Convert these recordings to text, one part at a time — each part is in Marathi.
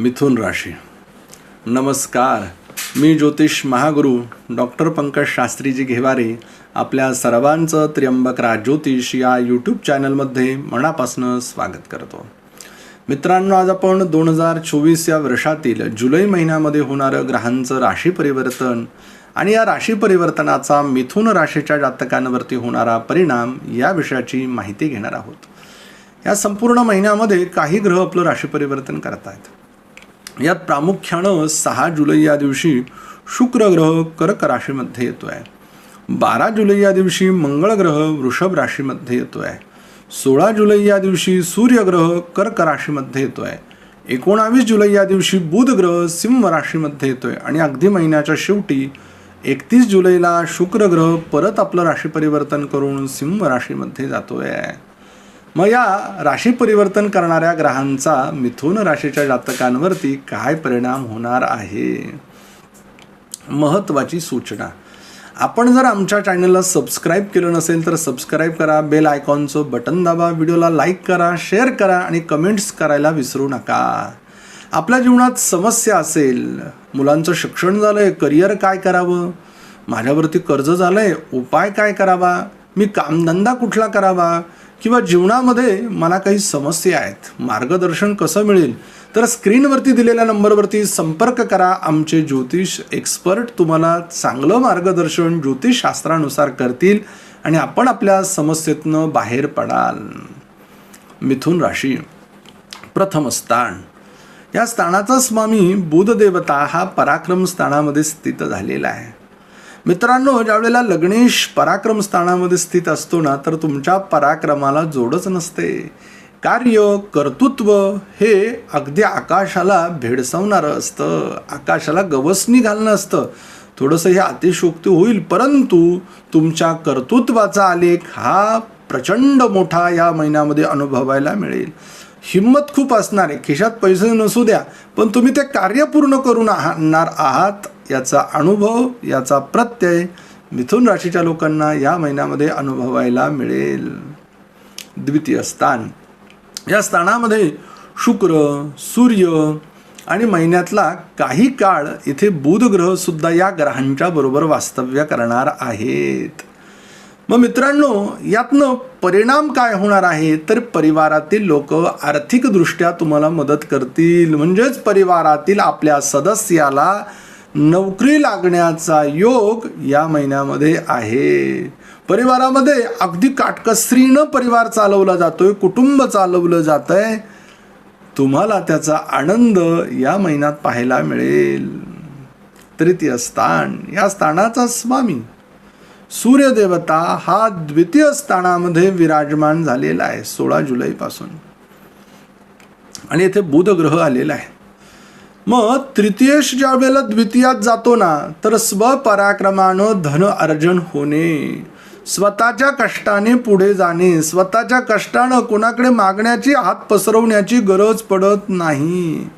मिथुन राशी। नमस्कार मी ज्योतिष महागुरू डॉक्टर पंकज शास्त्रीजी घेवारे आपल्या सर्वांचं त्र्यंबक राज ज्योतिष या यूट्यूब चॅनलमध्ये मनापासून स्वागत करतो. मित्रांनो आज आपण दोन हजार चोवीस या वर्षातील जुलै महिन्यामध्ये होणारं ग्रहांचं राशी परिवर्तन आणि या राशी परिवर्तनाचा मिथुन राशीच्या जातकांवरती होणारा परिणाम या विषयाची माहिती घेणार आहोत. या संपूर्ण महिन्यामध्ये काही ग्रह आपलं राशी परिवर्तन करत आहेत यात प्रामुख्यानं सहा जुलै या दिवशी शुक्र ग्रह कर्क राशीमध्ये येतो आहे बारा जुलै या दिवशी मंगळ ग्रह वृषभ राशीमध्ये येतो आहे सोळा जुलै या दिवशी सूर्यग्रह कर्क राशीमध्ये येतो आहे एकोणावीस जुलै या दिवशी बुध ग्रह सिंह राशीमध्ये येतो आहे आणि अगदी महिन्याच्या शेवटी एकतीस जुलैला शुक्र ग्रह परत आपलं राशी परिवर्तन करून सिंह राशीमध्ये जातो आहे मग या राशी परिवर्तन करणाऱ्या ग्रहांचा मिथुन राशीच्या जातकांवरती काय परिणाम होणार आहे? महत्त्वाची सूचना. आपण जर आमच्या चॅनलला सबस्क्राईब केलं नसेल तर सबस्क्राईब करा बेल आयकॉनचं बटन दाबा व्हिडिओला लाईक करा शेअर करा आणि कमेंट्स करायला विसरू नका. आपल्या जीवनात समस्या असेल मुलांचं शिक्षण झालं आहे करिअर काय करावं? माझ्यावरती कर्ज झालं आहे उपाय काय करावा? मी कामधंदा कुठला करावा? किंवा जीवनामध्ये मला काही समस्या आहेत मार्गदर्शन कसं मिळेल तर स्क्रीनवरती दिलेल्या नंबरवरती संपर्क करा. आमचे ज्योतिष एक्सपर्ट तुम्हाला चांगलं मार्गदर्शन ज्योतिषशास्त्रानुसार करतील आणि आपण आपल्या समस्येतनं बाहेर पडाल. मिथुन राशी प्रथम स्थान. या स्थानाचा स्वामी बुधदेवता हा पराक्रम स्थानामध्ये स्थित झालेला आहे. मित्रांनो ज्यावेळेला लग्नेश पराक्रम स्थानामध्ये स्थित असतो ना तर तुमच्या पराक्रमाला जोडच नसते. कार्य कर्तृत्व हे अगदी आकाशाला भेडसावणारं असतं. आकाशाला गवसणी घालणं असतं. थोडंसं हे अतिशोक्ती होईल परंतु तुमच्या कर्तृत्वाचा आलेख हा प्रचंड मोठा या महिन्यामध्ये अनुभवायला मिळेल. हिंमत खूप असणार आहे. खिशात पैसे नसू द्या पण तुम्ही ते कार्य पूर्ण करून आणणार आहात. याचा अनुभव याचा प्रत्यय मिथुन राशीच्या लोकांना या महिन्यामध्ये अनुभवायला मिळेल. द्वितीय स्थान. या स्थानामध्ये शुक्र सूर्य आणि महिन्यातला काही काळ इथे बुध ग्रह सुद्धा या ग्रहांच्या बरोबर वास्तव्य करणार आहेत. मग मित्रांनो यातनं परिणाम काय होणार आहे? तर परिवारातील लोक आर्थिकदृष्ट्या तुम्हाला मदत करतील. म्हणजेच परिवारातील आपल्या सदस्याला नोकरी लागण्याचा योग या महिन्यामध्ये आहे. परिवारामध्ये अगदी काटकसरीनं परिवार चालवला जातोय कुटुंब चालवलं जात आहे तुम्हाला त्याचा आनंद या महिन्यात पाहायला मिळेल. तृतीय स्थान. या स्थानाचा स्वामी. सूर्यदेवता हा द्वितीय स्थानामध्ये विराजमान झालेला आहे सोळा जुलैपासून. आणि येथे बुध ग्रह आलेला आहे. मग तृतीयश ज्या वेळेला द्वितीयात जातो ना तर स्वपराक्रमानं धन अर्जन होणे. स्वतःच्या कष्टाने पुढे जाणे. स्वतःच्या कष्टानं कोणाकडे मागण्याची हात पसरवण्याची गरज पडत नाही.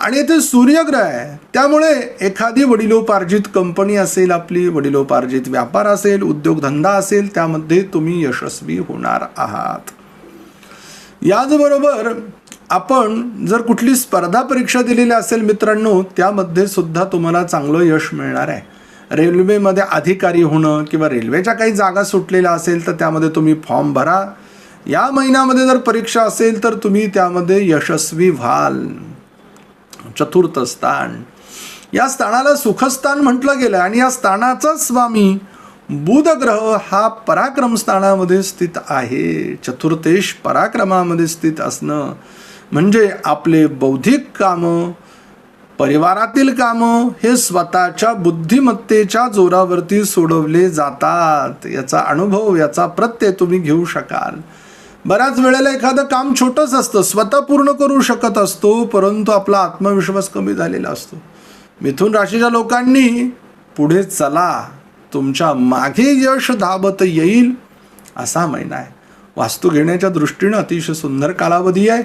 आणि ते सूर्यग्रह आहे. त्यामुळे एखादी वडिलोपार्जित कंपनी असेल आपली वडिलोपार्जित व्यापार असेल उद्योगधंदा असेल त्यामध्ये तुम्ही यशस्वी होणार आहात. याचबरोबर आपण जर कुठली स्पर्धा परीक्षा दिलेली असेल मित्रांनो त्यामध्ये सुद्धा तुम्हाला चांगलं यश मिळणार आहे. रेल्वेमध्ये अधिकारी होणं किंवा रेल्वेच्या काही जागा सुटलेल्या असेल तर त्यामध्ये तुम्ही फॉर्म भरा. या महिन्यामध्ये जर परीक्षा असेल तर तुम्ही त्यामध्ये यशस्वी व्हाल. चतुर्थ स्थान. या स्थानाला सुखस्थान म्हटलं गेलं आणि या स्थानाचा स्वामी बुध ग्रह हा पराक्रम स्थानामध्ये स्थित आहे. चतुर्थेश पराक्रमामध्ये स्थित असणं म्हणजे आपले बौद्धिक कामं परिवारातील कामं हे स्वतःच्या बुद्धिमत्तेच्या जोरावरती सोडवले जातात. याचा अनुभव याचा प्रत्यय तुम्ही घेऊ शकाल. बऱ्याच वेळेला एखादं काम छोटंच असतं. स्वतः पूर्ण करू शकत असतो परंतु आपला आत्मविश्वास कमी झालेला असतो. मिथून राशीच्या लोकांनी पुढे चला. तुमच्या मागे यश धाबत येईल असा महिना आहे. वास्तू घेण्याच्या दृष्टीनं अतिशय सुंदर कालावधी आहे.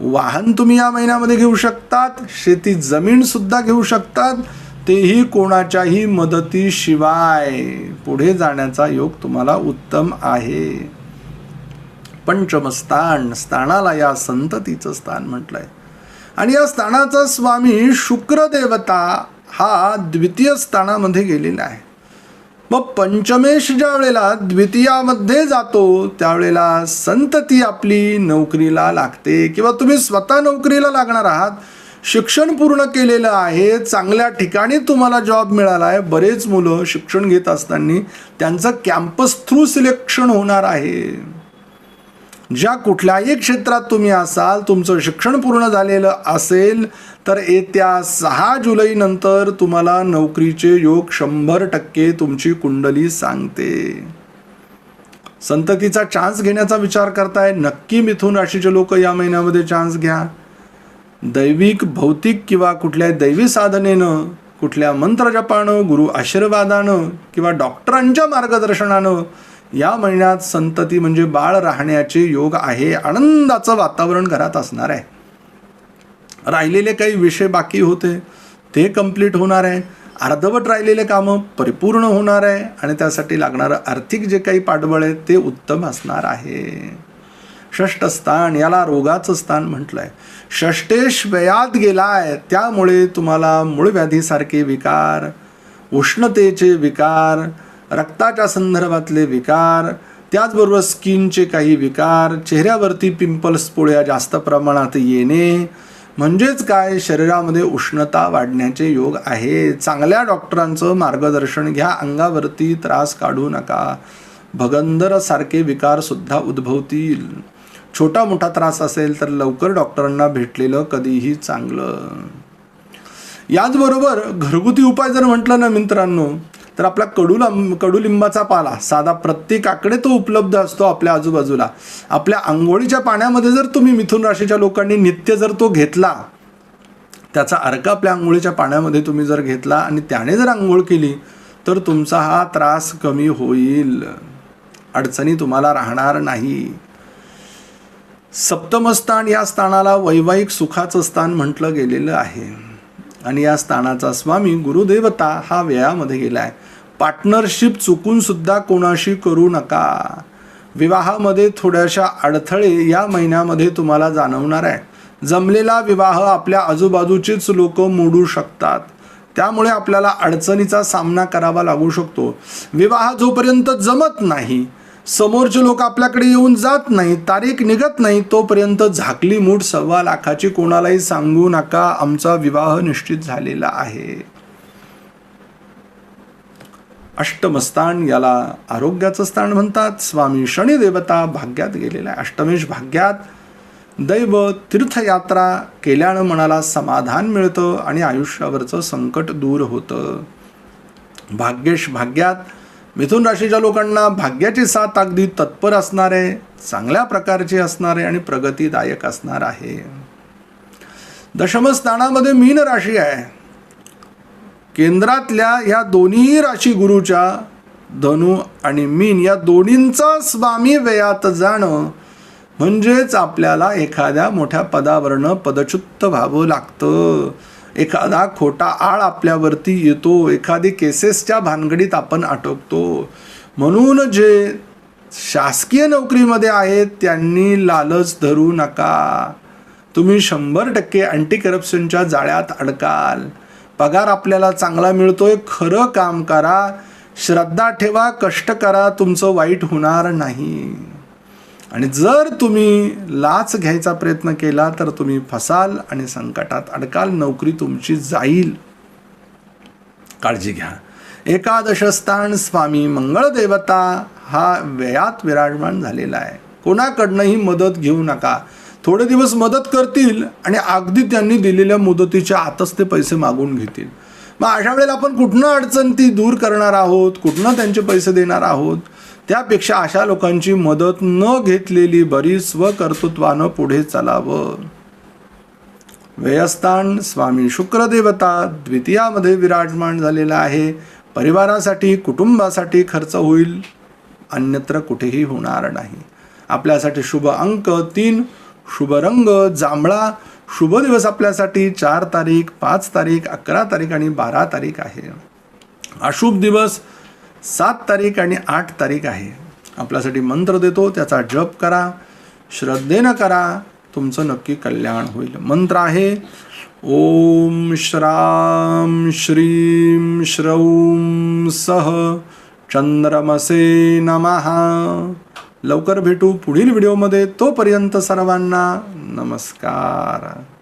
वाहन तुम्ही या महिन्यामध्ये घेऊ शकतात शेती जमीन सुद्धा घेऊ शकतात तेही कोणाच्याही मदतीशिवाय. पुढे जाण्याचा योग तुम्हाला उत्तम आहे. पंचमस्थान स्थानाला या संततीचं स्थान म्हटलंय. आणि या स्थानाचा स्वामी शुक्रदेवता हा द्वितीय स्थानामध्ये गेलेला आहे. मग पंचमेश ज्या वेळेला द्वितीयामध्ये जातो त्यावेळेला संतती आपली नोकरीला लागते. किंवा तुम्ही स्वतः नोकरीला लागणार आहात शिक्षण पूर्ण केलेलं आहे चांगल्या ठिकाणी तुम्हाला जॉब मिळाला आहे. बरेच मुलं शिक्षण घेत असताना त्यांचं कॅम्पस थ्रू सिलेक्शन होणार आहे. ज्या कुठल्याही क्षेत्रात तुम्ही असाल तुमचं शिक्षण पूर्ण झालेलं असेल तर येत्या सहा जुलैनंतर तुम्हाला नोकरीचे योग शंभर टक्के तुमची कुंडली सांगते. संततीचा चान्स घेण्याचा विचार करताय नक्की मिथून राशीचे लोक या महिन्यामध्ये चान्स घ्या. दैविक भौतिक किंवा कुठल्या दैवी साधनेनं कुठल्या मंत्रजपानं गुरु आशीर्वादानं किंवा डॉक्टरांच्या मार्गदर्शनानं या महिन्यात संतती म्हणजे बाळ राहण्याचे योग आहे. आनंदाचं वातावरण घरात असणार आहे. राहिलेले काही विषय बाकी होते. ते कंप्लीट होणार आहे. अर्धवट राहिलेले कामं परिपूर्ण होणार आहे आणि त्यासाठी लागणारं आर्थिक जे काही पाठबळ आहे ते उत्तम असणार आहे. षष्ठ स्थान याला रोगाचं स्थान म्हटलं आहे षष्टेश वयात आहे त्यामुळे तुम्हाला मूळव्याधीसारखे विकार उष्णतेचे विकार रक्ताच्या संदर्भातले विकार त्याचबरोबर स्किनचे काही विकार चेहऱ्यावरती पिंपल्स पोळ्या जास्त प्रमाणात येणे म्हणजेच काय? शरीरामध्ये उष्णता वाढण्याचे योग आहे. चांगल्या डॉक्टरांचं मार्गदर्शन घ्या. अंगावरती त्रास काढू नका. भगंदरसारखे विकारसुद्धा उद्भवतील. छोटा मोठा त्रास असेल तर लवकर डॉक्टरांना भेटलेलं कधीही चांगलं. याचबरोबर घरगुती उपाय जर म्हटलं ना मित्रांनो तर आपला कडुलिंब कडुलिंबाचा पाला साधा प्रत्येकाकडे तो उपलब्ध असतो आपल्या आजूबाजूला. आपल्या आंघोळीच्या पाण्यामध्ये जर तुम्ही मिथुन राशीच्या लोकांनी नित्य जर तो घेतला त्याचा अर्क आपल्या आंघोळीच्या पाण्यामध्ये तुम्ही जर घेतला आणि त्याने जर आंघोळ केली तर तुमचा हा त्रास कमी होईल. अडचणी तुम्हाला राहणार नाही. सप्तमस्थान या स्थानाला वैवाहिक सुखाचं स्थान म्हटलं गेलेलं आहे. आणि या स्थानाचा स्वामी गुरुदेवता हा व्ययामध्ये गेलाय. पार्टनरशिप चुकून सुद्धा कोणाशी करू नका. विवाहामध्ये थोड्याशा अडथळे या महिन्यामध्ये तुम्हाला जाणवणार आहे. जमलेला विवाह आपल्या आजूबाजूचेच लोक मोडू शकतात. त्यामुळे आपल्याला अडचणीचा सामना करावा लागू शकतो. विवाह जोपर्यंत जमत नाही समोरचे लोक आपल्याकडे येऊन जात नाही तारीख निघत नाही तोपर्यंत झाकली मूठ सव्वा लाखाची कोणालाही सांगू नका आमचा विवाह निश्चित झालेला आहे. अष्टमस्थान याला आरोग्याचं स्थान म्हणतात. स्वामी शनिदेवता भाग्यात गेलेला आहे. अष्टमेश भाग्यात दैव तीर्थयात्रा केल्यानं मनाला समाधान मिळतं आणि आयुष्यावरचं संकट दूर होतं. भाग्येश भाग्यात मिथुन राशीच्या लोकांना भाग्याची साथ अगदी तत्पर असणार आहे चांगल्या प्रकारची असणार आहे आणि प्रगतीदायक असणार आहे. दशमस्थानामध्ये मीन राशी आहे. केंद्रातल्या या दोन्ही राशी गुरुच्या धनु आणि मीन या दोन्हींचा स्वामी व्ययात जाणं म्हणजेच आपल्याला एखाद्या मोठ्या पदावरनं पदच्युत व्हावं लागतं. एखादा खोटा आळ आपल्यावरती येतो एखादी केसेसच्या भानगडीत आपण आटोकतो म्हणून जे शासकीय नोकरीमध्ये आहेत त्यांनी लालच धरू नका. तुम्ही शंभर टक्के अँटी करप्शनच्या जाळ्यात अडकाल. पगार आपल्याला चांगला मिळतोय खरं काम करा. श्रद्धा ठेवा कष्ट करा तुमचं वाईट होणार नाही. आणि जर तुम्ही लाच घ्यायचा प्रयत्न केला तर तुम्ही फसाल आणि संकटात अडकाल नोकरी तुमची जाईल. काळजी घ्या. एकादश स्थान स्वामी मंगळदेवता हा व्ययात विराजमान झालेला आहे. कोणाकडनंही मदत घेऊ नका. थोडे दिवस मदत करतील आणि अगदी त्यांनी दिलेल्या मुदतीच्या आतच ते पैसे मागून घेतील. मग अशा वेळेला आपण कुठनं अडचण ती दूर करणार आहोत? कुठनं त्यांचे पैसे देणार आहोत? त्यापेक्षा अशा लोकांची मदत न घेतलेली बरी स्वकर्तृत्वानं पुढे चालावं. व्ययस्थान स्वामी शुक्रदेवता द्वितीयामध्ये विराजमान झालेला आहे. परिवारासाठी कुटुंबासाठी खर्च होईल. अन्यत्र कुठेही होणार नाही. आपल्यासाठी शुभ अंक तीन शुभ रंग जांभळा. शुभ दिवस आपल्यासाठी चार तारीख पाच तारीख अकरा तारीख आणि बारा तारीख आहे. अशुभ दिवस सात तारीख आणि आठ तारीख आहे. आपल्यासाठी मंत्र देतो त्याचा जप करा श्रद्धेनं करा तुमचं नक्की कल्याण होईल. मंत्र आहे ओम श्राम श्रीम श्रौम सह चंद्रमसे नमहा लवकर भेटू पुढील व्हिडिओमध्ये. तोपर्यंत सर्वांना नमस्कार.